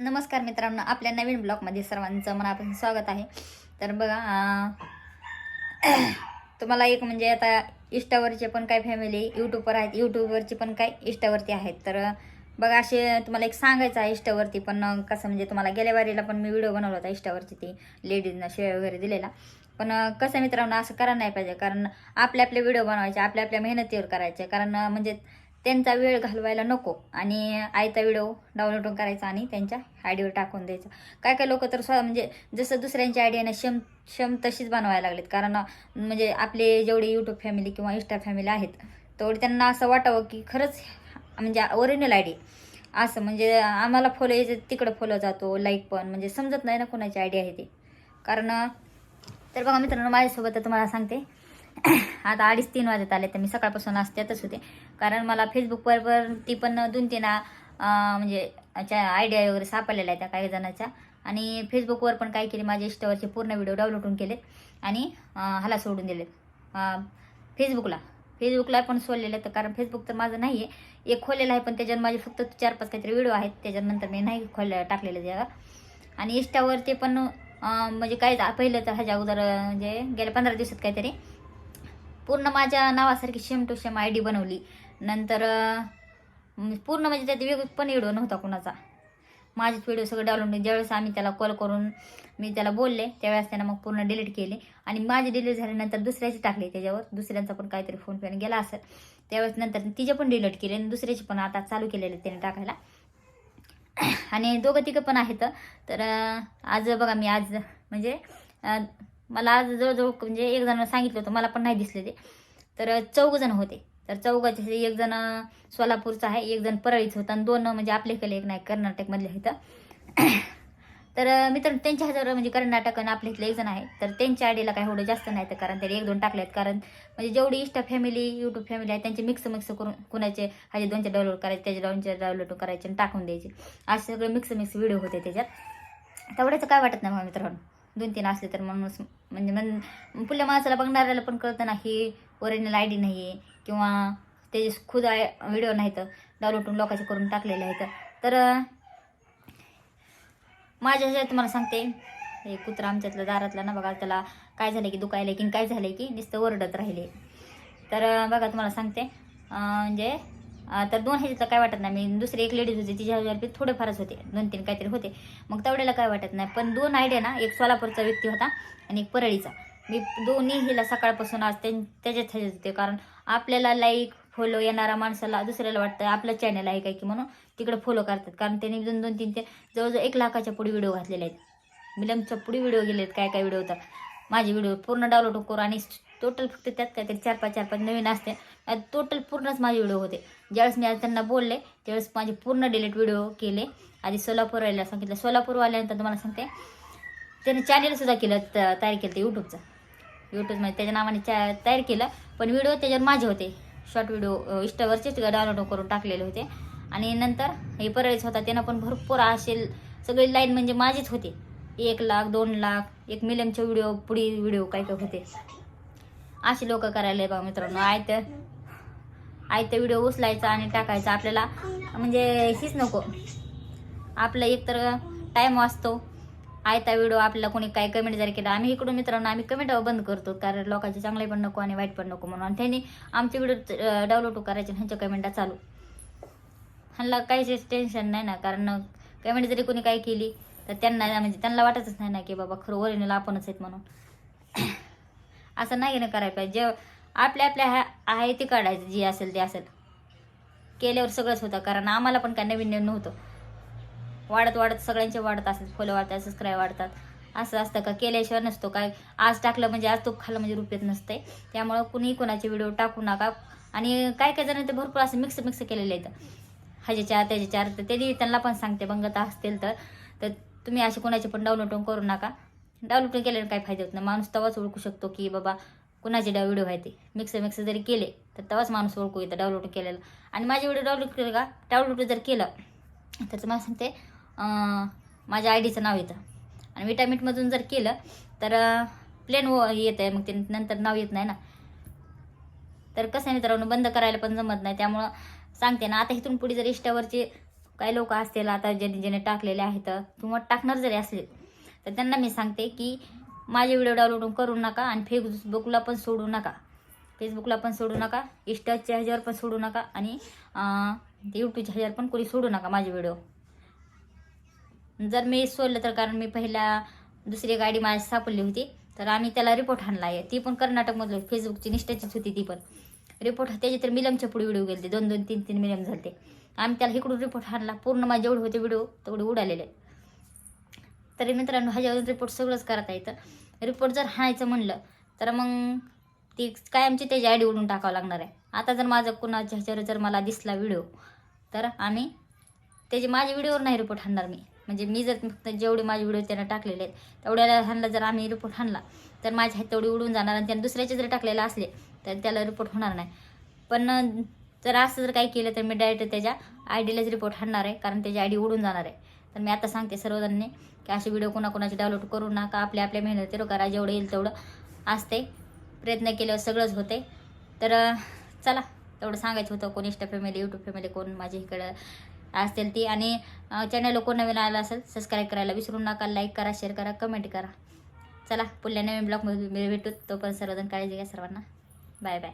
नमस्कार मित्रांनो आपल्या नवीन ब्लॉगमध्ये सर्वांचं मनापासून स्वागत आहे. तर बघा तुम्हाला एक म्हणजे आता इष्टावरचे पण काही फॅमिली यूट्यूबवर आहेत यूट्यूबवरची पण काय इष्टावरती आहेत. तर बघा असे तुम्हाला एक सांगायचं आहे इष्टावरती पण कसं म्हणजे तुम्हाला गेल्या वारीला पण मी व्हिडिओ बनवला होता इष्टावरची ती लेडीजना शेअर वगैरे दिलेला. पण कसं मित्रांनो असं करायला नाही पाहिजे कारण आपले आपले व्हिडिओ बनवायचे आपल्या आपल्या मेहनतीवर करायचे कारण म्हणजे त्यांचा वेळ घालवायला नको आणि आयता व्हिडिओ डाउनलोड करायचा आणि त्यांच्या आयडीवर टाकून द्यायचा. काय काय लोक तर स्वतः म्हणजे जसं दुसऱ्यांच्या आयडियाने शम शम तशीच बनवायला लागलेत. कारण म्हणजे आपले जेवढे यूट्यूब फॅमिली किंवा इंस्टा फॅमिली आहेत तेवढे त्यांना असं वाटावं की खरंच म्हणजे ओरिजिनल आयडी असं म्हणजे आम्हाला फॉलो यायचं तिकडं फॉलो जातो लाईक पण. म्हणजे समजत नाही ना कोणाची आयडिया आहे ते. कारण तर बघा मित्रांनो माझ्यासोबत तर तुम्हाला सांगते आता अडीच तीन वाजत आले तर मी सकाळपासून असत्यातच होते. कारण मला फेसबुकवर वर ती पण दोन तीन म्हणजे आयडिया वगैरे सापडलेल्या आहेत त्या काही जणाच्या. आणि फेसबुकवर पण काय केले माझ्या इष्टावरचे पूर्ण व्हिडिओ डाउनलोड केलेत आणि हला सोडून दिलेत. फेसबुकला फेसबुकला पण सोडलेलं तर कारण फेसबुक तर माझं नाही आहे एक खोललेलं आहे पण त्याच्यावर माझे फक्त चार पाच काहीतरी व्हिडिओ आहेत. त्याच्यानंतर मी नाही खोल टाकलेलं त्यावर आणि इंस्टावर ते पण म्हणजे काय पहिलं तर ह्याच्या अगोदर म्हणजे गेल्या पंधरा दिवसात काहीतरी पूर्ण माझ्या नावासारखी same to same I D बनवली. नंतर पूर्ण म्हणजे त्यात वेगळं पण व्हिडिओ नव्हता कुणाचा. माझेच व्हिडिओ सगळं डाउनलोड ज्यावेळेस आम्ही त्याला कॉल करून मी त्याला बोलले त्यावेळेस त्यानं मग पूर्ण डिलीट केले. आणि माझे डिलीट झाल्यानंतर दुसऱ्याचे टाकले त्याच्यावर. दुसऱ्यांचा पण काहीतरी फोन पेन गेला असेल. त्यावेळेस नंतर तिचे पण डिलीट केले आणि दुसऱ्याचे पण आता चालू केलेले त्याने टाकायला. आणि दोघं तिघं पण आहेत. तर आज बघा मी आज म्हणजे मला आज जवळजवळ म्हणजे एक जण सांगितलं होतं मला पण नाही दिसले ते. तर चौघ जण होते. तर चौघाचे एक जण सोलापूरचा आहे एक जण परळीचं होतं आणि दोन म्हणजे आपल्या इकडे एक नाही कर्नाटकमधले होतं तर मित्रांनो त्यांच्या ह्याच्यावर म्हणजे कर्नाटक आणि आपल्या इथले एक जण आहे. तर त्यांच्या आयडीला काय एवढं जास्त नाही तर कारण त्यांनी एक दोन टाकले आहेत कारण म्हणजे जेवढी इष्ट फॅमिली यूट्यूब फॅमिली आहे त्यांचे मिक्स मिक्स करून कुणाचे ह्याचे दोनचे डाउनलोड करायचे त्याचे दोनचे डाउनलोड करायचे आणि टाकून द्यायचे. असे सगळे मिक्स मिक्स व्हिडिओ होते त्याच्यात. तेवढ्याचं काय वाटत नाही मग मित्रांनो. दोन तीन असले तर माणूस म्हणजे मन पुढल्या माणसाला बघणाऱ्याला पण कळतं ना ही ओरिजिनल आय डी नाही आहे किंवा त्याचे खुद आय व्हिडिओ नाहीत डाउनलोडून लोकांचे करून टाकलेले आहेत. तर माझ्या ह्याच्यात तुम्हाला सांगते हे कुत्रा आमच्यातला दारातला ना बघा त्याला काय झालं की दुखायला की काय झालं की नुसतं ओरडत राहिले. तर बघा तुम्हाला सांगते म्हणजे तर दोन ह्याच्यातलं काय वाटत नाही. मी दुसरी एक लेडीज होती तिच्या ह्याच्यावर थोडेफारच होते. दोन तीन काहीतरी होते. मग तेवढ्याला काय वाटत नाही. पण दोन आयडिया ना एक सोलापूरचा व्यक्ती होता आणि एक परळीचा. मी दोन्ही हिला सकाळपासून आज त्यां- त्याच्यात ह्याच्यात होते. कारण आपल्याला लाईक फॉलो येणारा माणसाला दुसऱ्याला वाटतं. आपलं चॅनल आहे काय की म्हणून तिकडे फॉलो करतात. कारण त्यांनी दोन दोन तीन ते जवळजवळ एक लाखाच्या पुढे व्हिडिओ घातलेले आहेत. मिलमच्या पुढे व्हिडिओ गेले आहेत काय काय व्हिडिओ होतात माझे व्हिडिओ पूर्ण डाउनलोड करू आणि टोटल फक्त त्यात काहीतरी चार पाच चार पाच नवीन असते. टोटल पूर्णच माझे व्हिडिओ होते. ज्यावेळेस मी आज त्यांना बोलले त्यावेळेस माझे पूर्ण डिलीट व्हिडिओ केले. आधी सोलापूरवाल्याला सांगितलं. सोलापूरवाल्यानंतर तुम्हाला सांगते त्याने चॅनेलसुद्धा केलं त- तयार केलं ते यूट्यूबचं यूट्यूबमध्ये त्याच्या नावाने चा तयार केलं. पण व्हिडिओ त्याच्यावर माझे होते. शॉर्ट व्हिडिओ इंस्टावरचेच डाउनलोड करून टाकलेले होते. आणि नंतर हे परळीच होता. त्यांना पण भरपूर असे सगळे लाईन म्हणजे माझेच होते. एक लाख दोन लाख एक मिलियनचे व्हिडिओ पुढे व्हिडिओ काय काय होते. अशी लोक करायला बा मित्रांनो. आयत आयत व्हिडिओ उचलायचा आणि टाकायचा. आपल्याला म्हणजे हीच नको. आपलं एकतर टाईम वाचतो. आयता व्हिडिओ आपल्याला कोणी काय कमेंट जर केला आम्ही इकडून मित्रांनो आम्ही कमेंट बंद करतो. कारण लोकांचे चांगले पण नको आणि वाईट पण नको म्हणून. आणि त्यांनी आमचे व्हिडिओ डाउनलोड करायचे ह्यांच्या कमेंटा चालू. ह्यांना काहीच टेन्शन नाही ना. कारण कमेंट जरी कोणी काय केली तर त्यांना म्हणजे त्यांना वाटतच नाही ना की बाबा खरं ओरिजिनल आपणच आहेत म्हणून. असं नाही ना करायला पाहिजे. जे आपल्या आपल्या ह्या आहे ते काढायचं जे असेल ते असेल. केल्यावर सगळंच होतं कारण आम्हाला पण काय नवीन नवीन नव्हतं. वाढत वाढत सगळ्यांचे वाढत असतात फॉलो वाढतात सबस्क्राईब वाढतात. असं असतं का? केल्याशिवाय नसतो. काय आज टाकलं म्हणजे आज तो खाल्लं म्हणजे रुपयेत नसते त्यामुळं कुणीही कोणाचे व्हिडिओ टाकू नका. आणि काय काय जण ते भरपूर असं मिक्स मिक्स केलेले आहेत ह्याचे चार त्याचे चार तर त्यांनी त्यांना पण सांगते बंगत असतील तर. तर तुम्ही असे कोणाचे पण डाउनलोड करू नका. डाउनलोड केल्याने काय फायदा होत नाही. माणूस तेव्हाच ओळखू शकतो की बाबा कुणाचे डाव व्हिडिओ आहे ते मिक्सर मिक्सर जरी केले तर तेव्हाच माणूस ओळखू येतं डाउनलोड केलेलं आणि माझे व्हिडिओ डाउनलोड केलं का? डाउनलोड जर केलं तर तुम्हाला सांगते माझ्या आय डीचं नाव येतं. आणि विटामिटमधून जर केलं तर प्लेन व येतं आहे मग ते नंतर नाव येत नाही ना. तर कसं आहे मित्रांनो बंद करायला पण जमत नाही. त्यामुळं सांगते ना आता इथून पुढे जर इष्टावरचे काही लोक असतील आता ज्याने ज्याने टाकलेले आहेत किंवा टाकणार जरी असले तर त्यांना मी सांगते की माझे व्हिडिओ डाउनलोड करू नका आणि फेसबुकला पण सोडू नका. फेसबुकला पण सोडू नका इंस्टाच्या ह्याच्यावर पण सोडू नका आणि यूट्यूबच्या ह्याच्यावर पण कोणी सोडू नका माझे व्हिडिओ जर मी सोडलं तर कारण मी पहिला दुसरी गाडी माझी सापडली होती तर आम्ही त्याला रिपोर्ट आणला आहे. ती पण कर्नाटकमधलं फेसबुकची निष्ठाचीच होती ती पण. रिपोर्ट त्याचे तर मिलमच्या पुढे व्हिडिओ गेले दोन दोन तीन तीन मिलम झाले आम्ही त्याला इकडून रिपोर्ट आणला. पूर्ण माझे जेवढे होते व्हिडिओ तेवढे उडालेले. तरी मित्रांनो ह्याच्यावरून रिपोर्ट सगळंच करता येतं. रिपोर्ट जर हाणायचं म्हणलं तर मग ती कायमची त्याची आय डी उडून टाकावं लागणार आहे. आता जर माझं कुणाच्या ह्याच्यावर जर मला दिसला व्हिडिओ तर आम्ही त्याचे माझ्या व्हिडिओवर नाही रिपोर्ट हाणणार मी. म्हणजे मी जर फक्त जेवढे माझे व्हिडिओ त्यानं टाकलेले आहेत तेवढ्याला हाणला जर आम्ही रिपोर्ट हाणला तर माझ्या हात तेवढी उडून जाणार आणि त्याने दुसऱ्याचे जर टाकलेले असले तर त्याला रिपोर्ट होणार नाही. पण जर असं जर काही केलं तर मी डायरेक्ट त्याच्या आय डीलाच रिपोर्ट हाणणार आहे कारण त्याची आय डी उडून जाणार आहे. तर मी आता सांगते सर्वजणांनी की असे व्हिडिओ कोणाकोणाचे डाउनलोड करू नका. आपल्या आपल्या मेहनतीवर करा. जेवढं येईल तेवढं असते. प्रयत्न केल्यावर सगळंच होते. तर चला. तेवढं सांगायचं होतं. कोण इष्ट फॅमिली यूट्यूब फॅमिली कोण माझ्या इकडं असतील ती. आणि चॅनल कोण नवीन आलं असेल सबस्क्राईब करायला विसरू नका. लाईक करा शेअर करा कमेंट करा. चला. पुढल्या नवीन ब्लॉगमध्ये भेटू. तो पण सर्वजण काळजी घ्या सर्वांना. Bye bye